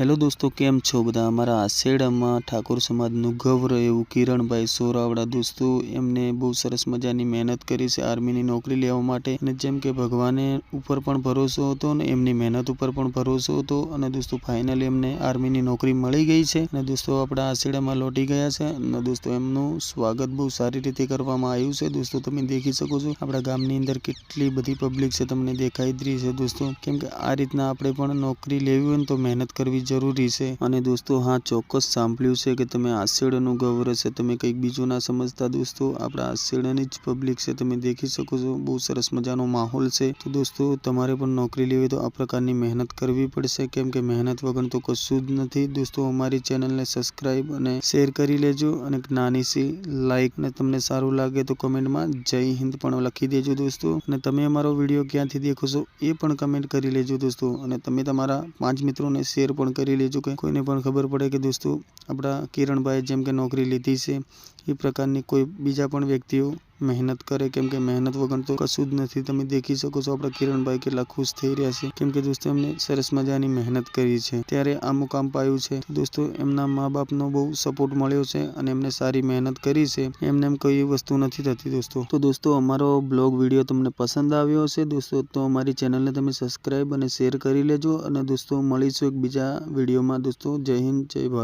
Hello દોસ્તો, કેમ છો બધા? અમારા આશેડામાં ઠાકોર સમાજનું ગૌરવ એવું કિરણભાઈ સોરાવડા. દોસ્તો, એમને બહુ સરસ મજાની મહેનત કરી છે આર્મીની નોકરી લેવા માટે. અને જેમ કે ભગવાને ઉપર પણ ભરોસો હતો અને એમની મહેનત ઉપર પણ ભરોસો હતો. અને દોસ્તો ફાઇનલી એમને આર્મીની નોકરી મળી ગઈ છે. અને દોસ્તો, આપણા આશેડામાં લોટી ગયા છે. અને દોસ્તો, એમનું સ્વાગત બહુ સારી રીતે કરવામાં આવ્યું છે. દોસ્તો, તમે દેખી શકો છો, આપણા ગામની અંદર કેટલી બધી પબ્લિક છે તમને દેખાઈ રહી છે દોસ્તો. કેમ કે આ રીતના આપણે પણ નોકરી લેવી હોય ને તો મહેનત કરવી જરૂરી છે. અને દોસ્તો, હા, ચોક્કસ સાંભળ્યું છે કે તમે આશેડાનું ગૌરવ છે. તમે કંઈક બીજું ના સમજતા દોસ્તો, આપણા આશેડાની જ પબ્લિક છે. તમે દેખી શકો છો, બહુ સરસ મજાનો માહોલ છે. તો દોસ્તો, તમારે પણ નોકરી લેવી તો આ પ્રકારની મહેનત કરવી પડશે. કેમ કે મહેનત વગર તો કશું જ નથી. દોસ્તો, અમારી ચેનલને સબસ્ક્રાઈબ અને શેર કરી લેજો. અને નાની સી લાઈક ને તમને સારું લાગે તો કમેન્ટમાં જય હિન્દ પણ લખી દેજો દોસ્તો. અને તમે અમારો વીડિયો ક્યાંથી દેખો છો એ પણ કમેન્ટ કરી લેજો દોસ્તો. અને તમે તમારા પાંચ મિત્રોને શેર પણ કરી લેજો કે કોઈને પણ ખબર પડે કે દોસ્તો, આપણા કિરણભાઈ જેમ કે નોકરી લીધી છે, એ પ્રકારની કોઈ બીજા પણ વ્યક્તિઓ મહેનત કરે, કેમ કે મહેનત વગર તો કશું જ નથી. તમે દેખી શકો છો આપણા કિરણભાઈ કેટલા ખુશ થઈ રહ્યા છે. કેમ કે દોસ્તો, એમને સરસ મજાની મહેનત કરી છે. ત્યારે આ મુકામ પાયું છે. દોસ્તો, એમના મા બાપનો બહુ સપોર્ટ મળ્યો છે અને એમને સારી મહેનત કરી છે. એમને એમ કઈ વસ્તુ નથી થતી દોસ્તો. તો દોસ્તો, અમારો બ્લોગ વીડિયો તમને પસંદ આવ્યો હશે દોસ્તો, તો અમારી ચેનલને તમે સબસ્ક્રાઈબ અને શેર કરી લેજો. અને દોસ્તો, મળીશું એક બીજા વિડીયોમાં. દોસ્તો, જય હિન્દ, જય ભારત.